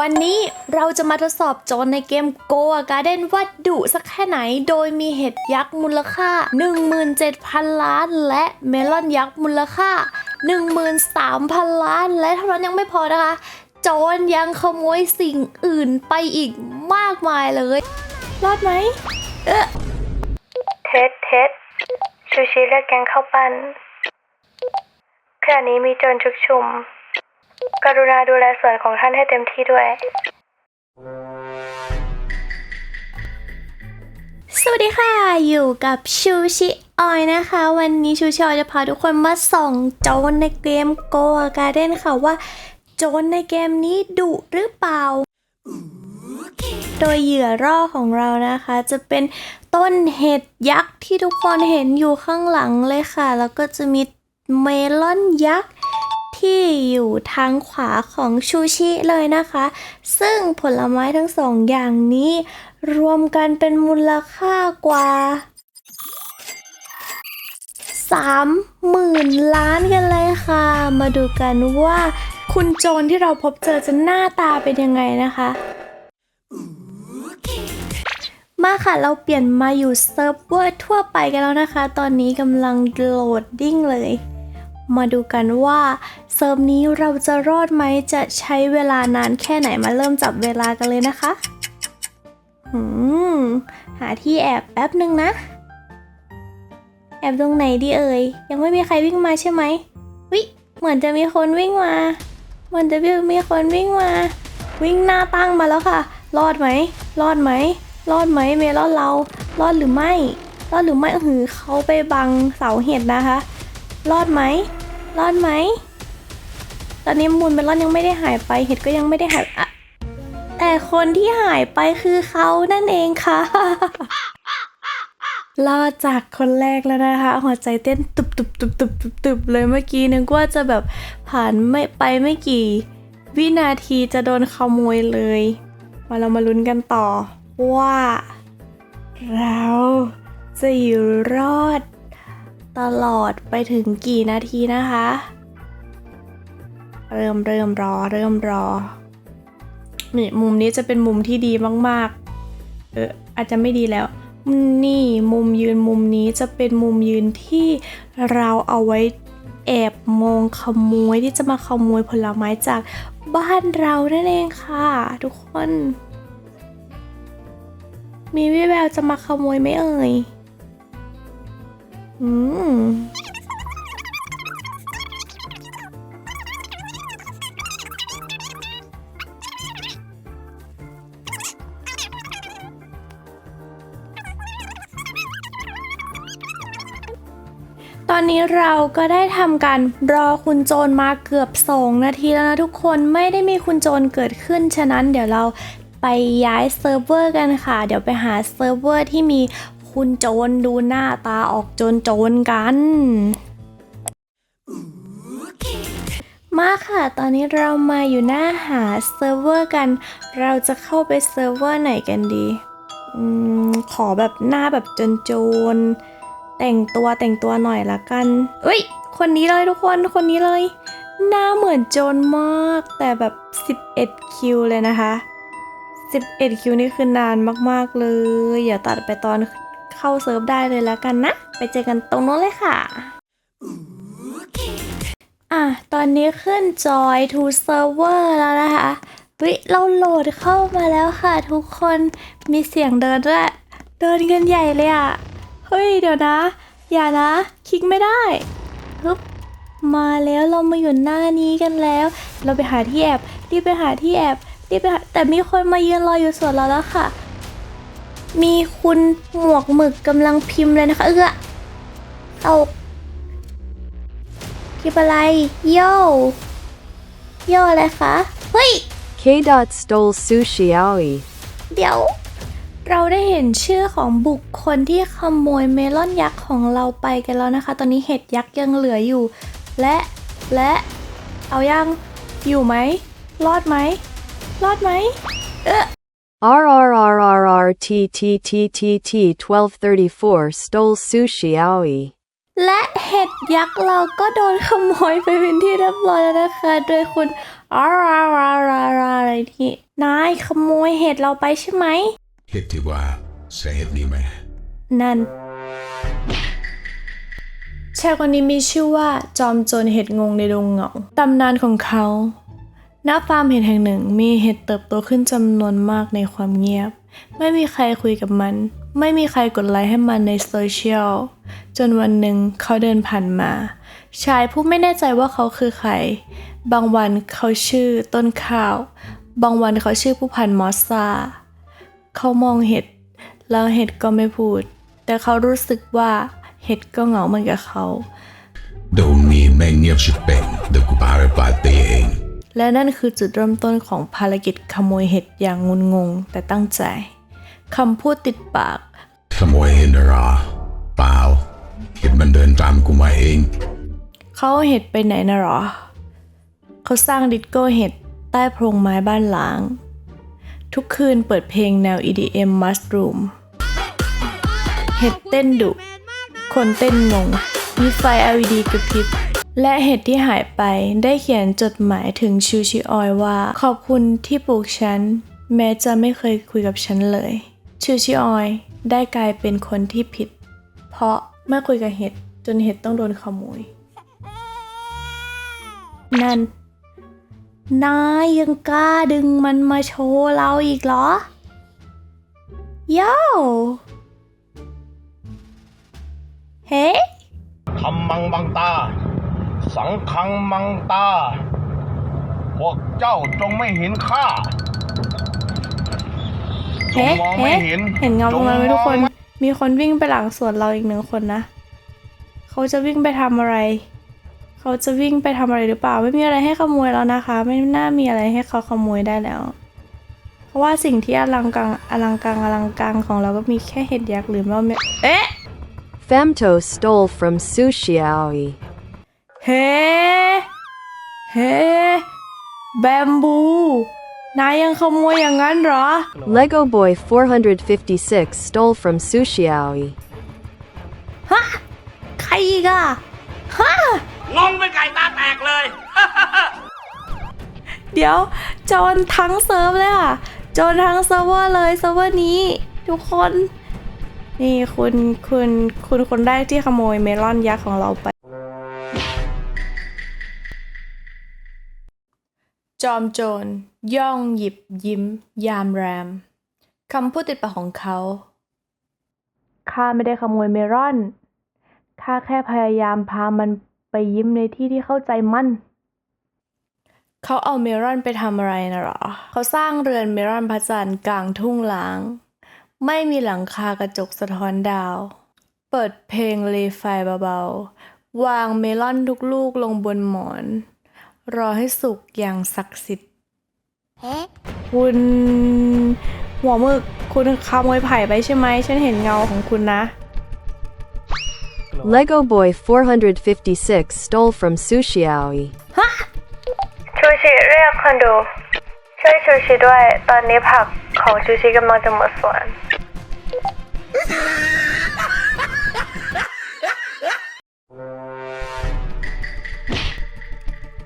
วันนี้เราจะมาทดสอบโจรในเกม Go Garden ว่าดุสักแค่ไหน โดยมีเห็ดยักษ์มูลค่า 17,000 ล้าน และเมลอนยักษ์มูลค่า 13,000 ล้าน และเท่านั้นยังไม่พอนะคะ โจรยังขโมยสิ่งอื่นไปอีกมากมายเลย รอดไหม เอ๊ะเท็ดเท็ดชูชิเรียกแกงข้าวปั้นขณะนี้มีโจรชุกชุม กรุณาดูแลส่วนของท่านให้เต็มที่ด้วย สวัสดีค่ะ อยู่กับชูชิออยนะคะ วันนี้ชูชิออยจะพาทุกคนมาส่องโจรในเกม Go Garden ค่ะว่าโจรในเกมนี้ดุหรือเปล่า โดยเหยื่อร่อของเรานะคะ จะเป็นต้นเห็ดยักษ์ที่ทุกคนเห็นอยู่ข้างหลังเลยค่ะ แล้วก็จะมีเมลอนยักษ์ ที่อยู่ทางขวาของชูชิเลยนะคะ ซึ่งผลไม้ทั้งสองอย่างนี้ รวมกันเป็นมูลค่ากว่าสามหมื่นล้านกันเลยค่ะ มาดูกันว่าคุณโจรที่เราพบเจอจะหน้าตาเป็นยังไงนะคะ มาค่ะเราเปลี่ยนมาอยู่เซิร์ฟเวอร์ทั่วไปกันแล้วนะคะ ตอนนี้กำลังโหลดดิ้งเลย มาดูกันว่าเซิร์ฟนี้เราจะรอดไหมจะใช้เวลานานแค่ไหนมาเริ่มจับเวลากันเลยนะคะหืมหาที่แอบแป๊บหนึ่งนะ แอบตรงไหนดีเอ่ย ยังไม่มีใครวิ่งมาใช่ไหมวิเหมือนจะมีคนวิ่งมา เหมือนจะมีคนวิ่งมา วิ่งหน้าตั้งมาแล้วค่ะ รอดไหม รอดไหม รอดไหมเมลอนเรา รอดหรือไม่ รอดหรือไม่อื้อหือเขาไปบังเสาเห็ดนะคะ รอดไหม รอดไหม ตอนนี้มูลเมลอนยังไม่ได้หายไป เห็ดก็ยังไม่ได้หายอะแต่คนที่หายไปคือเขานั่นเองค่ะ รอดจากคนแรกแล้วนะคะ หัวใจเต้นตุบตุบตุบตุบตุบตุบเลยเมื่อกี้นึกว่าจะแบบผ่านไม่ไปไม่กี่ วินาทีจะโดนขโมยเลย มาเรามาลุ้นกันต่อ ว่า เราจะอยู่รอด ตลอดไปถึงกี่นาทีนะคะ เริ่มเริ่มรอเริ่มรอนี่มุมนี้จะเป็นมุมที่ดีมากๆ เอออาจจะไม่ดีแล้ว นี่มุมยืนมุมนี้จะเป็นมุมยืนที่เราเอาไว้แอบมองขโมยที่จะมาขโมยผลไม้จากบ้านเรานั่นเองค่ะ ทุกคน มีวิแววจะมาขโมยไหมเอ่ย อืม อนนี้เราก็ได้ทำการรอคุณโจรมาเกือบ 2 นาทีแล้วนะทุกคนไม่ได้มีคุณโจรเกิดขึ้น ฉะนั้นเดี๋ยวเราไปย้ายเซิร์ฟเวอร์กันค่ะ เดี๋ยวไปหาเซิร์ฟเวอร์ที่มีคุณโจรดูหน้าตาออกโจรโจรกัน มาค่ะ ตอนนี้เรามาอยู่หน้าหาเซิร์ฟเวอร์กัน เราจะเข้าไปเซิร์ฟเวอร์ไหนกันดีอมขอแบบหน้าแบบโจรๆ แต่งตัวแต่งตัวหน่อยละกันเอ้ย คนนี้เลยทุกคนคนนี้เลย หน้าเหมือนโจรมาก แต่แบบ 11 คิวเลยนะคะ 11 คิวนี่คือนานมากๆเลยอย่าตัดไปตอนเข้าเซิร์ฟได้เลยละกันนะ ไปเจอกันตรงโน้นเลยค่ะอะตอนนี้ขึ้นจอย to server แล้วนะคะวิเราโหลดเข้ามาแล้วค่ะทุกคนมีเสียงเดินด้วยเดินกันใหญ่เลยอะ ฮ้ยเดี๋ยวนะ อย่านะ คลิกไม่ได้ฮึบมาแล้วเรามาอยู่หน้านี้กันแล้ว เราไปหาที่แอบรีบไปหาที่แอบรีบไปหาแต่มีคนมายืนรออยู่ส่วนเราแล้วค่ะ มีคุณหมวกหมึกกำลังพิมพ์เลยนะคะเอื้อตกพิมพ์อะไรโยโยอะไรคะเฮ้ย K. Dot stole sushi aoi. เดี๋ยว เราได้เห็นชื่อของบุคคลที่ขโมยเมลอนยักษ์ของเราไปกันแล้วนะคะ ตอนนี้เห็ดยักษ์ยังเหลืออยู่ และและเอายังอยู่ไหม รอดไหม รอดไหมเอ๊ะ RRRRRTTTTT 1234 stole sushi aoi. และเห็ดยักษ์เราก็โดนขโมยไปเป็นที่เรียบร้อยแล้วนะคะ โดยคุณอะไรอะไรอะไรที่นายขโมยเห็ดเราไปใช่ไหม เห็ดที่ว่าใช่เห็ดนี้ไหมนั่นชายคนนี้มีชื่อว่าจอมโจรเห็ดงงในดงเหงาตำนานของเขาณฟาร์มเห็ดแห่งหนึ่งมีเห็ดเติบโตขึ้นจำนวนมากในความเงียบ ไม่มีใครคุยกับมัน ไม่มีใครกดไลค์ให้มันในโซเชียลจนวันหนึ่งเขาเดินผ่านมา ชายผู้ไม่แน่ใจว่าเขาคือใคร บางวันเขาชื่อต้นข้าว บางวันเขาชื่อผู้พันมอสซา เขามองเห็ด แล้วเห็ดก็ไม่พูด แต่เขารู้สึกว่าเห็ดก็เหงาเหมือนกับเขาดงนี้ไม่เงียบชิบเป็นเดี๋ยวกูพาไปปาร์ตี้เองและนั่นคือจุดเริ่มต้นของภารกิจขโมยเห็ดอย่างงุนงง แต่ตั้งใจคำพูดติดปาก ขโมยเห็ดนะเหรอเปล่าเห็ดมันเดินตามกูมาเอง เขาเอาเห็ดไปไหนนะหรอ เขาสร้างดิสโก้เห็ดใต้โพรงไม้บ้านล้าง ทุกคืนเปิดเพลงแนว EDM Mushroom เห็ดเต้นดุ คนเต้นงง มีไฟ LED กระพริบ และเห็ดที่หายไปได้เขียนจดหมายถึงชูชิออยว่า ขอบคุณที่ปลูกฉัน แม้จะไม่เคยคุยกับฉันเลย ชูชิออยได้กลายเป็นคนที่ผิด เพราะเมื่อคุยกับเห็ดจนเห็ดต้องโดนขโมย นั่น นายยังกล้าดึงมันมาโชว์เราอีกเหรอ โย่เฮ้ธรรมังบังตา สังคังมังตา พวกเจ้าจงไม่เห็นข้าเฮ้จงมองไม่เฮ้เห็นเห็นเงาตรงนั้นไหมจงมองทุกคนไม่มีคนวิ่งไปหลังสวนเราอีกหนึ่งคนนะ เขาจะวิ่งไปทำอะไร เขาจะวิ่งไปทำอะไรหรือเปล่า ไม่มีอะไรให้ขโมยแล้วนะคะ ไม่น่ามีอะไรให้เขาขโมยได้แล้ว เพราะว่าสิ่งที่อลังการอลังการอลังการของเราก็มีแค่เห็ดยักษ์หรือว่าไม่เอ๊ะ Femto stole from Sushiaoi. เฮ้เฮ้แบมบูนายยังขโมยอย่างนั้นเหรอ Lego Boy 456 stole from Sushiaoi. ฮะใครอีกอะฮะ งงเป็นไก่ตาแตกเลย เดี๋ยวโจนทั้งเซิร์ฟเลยอะโจนทั้งเซิร์ฟเวอร์เลยเซิร์ฟเวอร์นี้ ทุกคน นี่คุณคุณคุณคนแรกที่ขโมยเมลอนยักษ์ของเราไป จอมโจรย่องหยิบยิ้ม ยามแรมคำพูดติดปากของเขา ข้าไม่ได้ขโมยเมลอน ข้าแค่พยายามพามัน ไปยิ้มในที่ที่เข้าใจมันเขาเอาเมลอนไปทำอะไรนะหรอ เขาสร้างเรือนเมลอนพระจันทร์กลางทุ่งล้าง ไม่มีหลังคากระจกสะท้อนดาว เปิดเพลงเลไฟเบาๆ วางเมลอนทุกลูกลงบนหมอน รอให้สุกอย่างศักดิ์สิทธิ์คุณหัวหมึกคุณขโมยไผ่ไปใช่ไหม ฉันเห็นเงาของคุณนะ Lego Boy 456 stole from Sushiaoi. ชูชิเรียกคนดู ช่วยชูชิด้วย ตอนนี้ผักของชูชิกำลังจะหมดสวน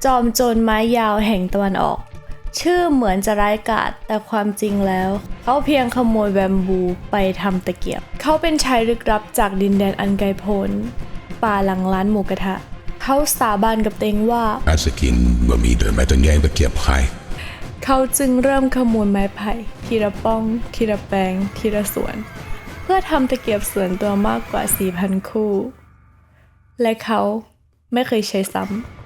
จอมโจรไม้ยาวแห่งตะวันออก ชื่อเหมือนจะร้ายกาจแต่ความจริงแล้ว เขาเพียงขโมยแบมบูไปทำตะเกียบ เขาเป็นชายลึกลับจากดินแดนอันไกลโพ้นป่าหลังร้านหมูกระทะ เขาสาบานกับเต็งว่าอาจจะกินบะหมี่เดินไม่ต้องแย่งตะเกียบใครเขาจึงเริ่มขโมยไม้ไผ่ทีละป้อง ทีละแปลง ทีละสวน เพื่อทำตะเกียบส่วนตัวมากกว่า 4,000 คู่ และเขาไม่เคยใช้ซ้ำ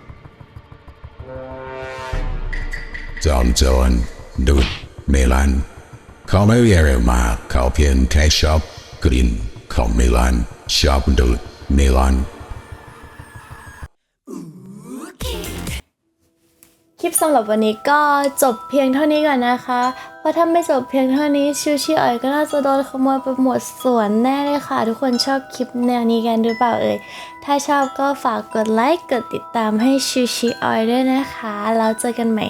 จอมโจรดูดเมลอนเขาไม่เรียกมาเขาเพียงแค่ชอบกลิ่นของเมลอนชอบดูดเมลอนคลิปสำหรับวันนี้ก็จบเพียงเท่านี้ก่อนนะคะ เพราะถ้าไม่จบเพียงเท่านี้ชิวชิออยก็น่าจะโดนขโมยไปหมดสวนแน่เลยค่ะ ทุกคนชอบคลิปแนวนี้กันหรือเปล่าเอ่ย ถ้าชอบก็ฝากกดไลค์ กดติดตามให้ชิวชิออยด้วยนะคะ แล้วเจอกันใหม่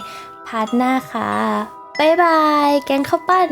พาร์ทหน้าค่ะ บ๊ายบาย แกงข้าวปั้น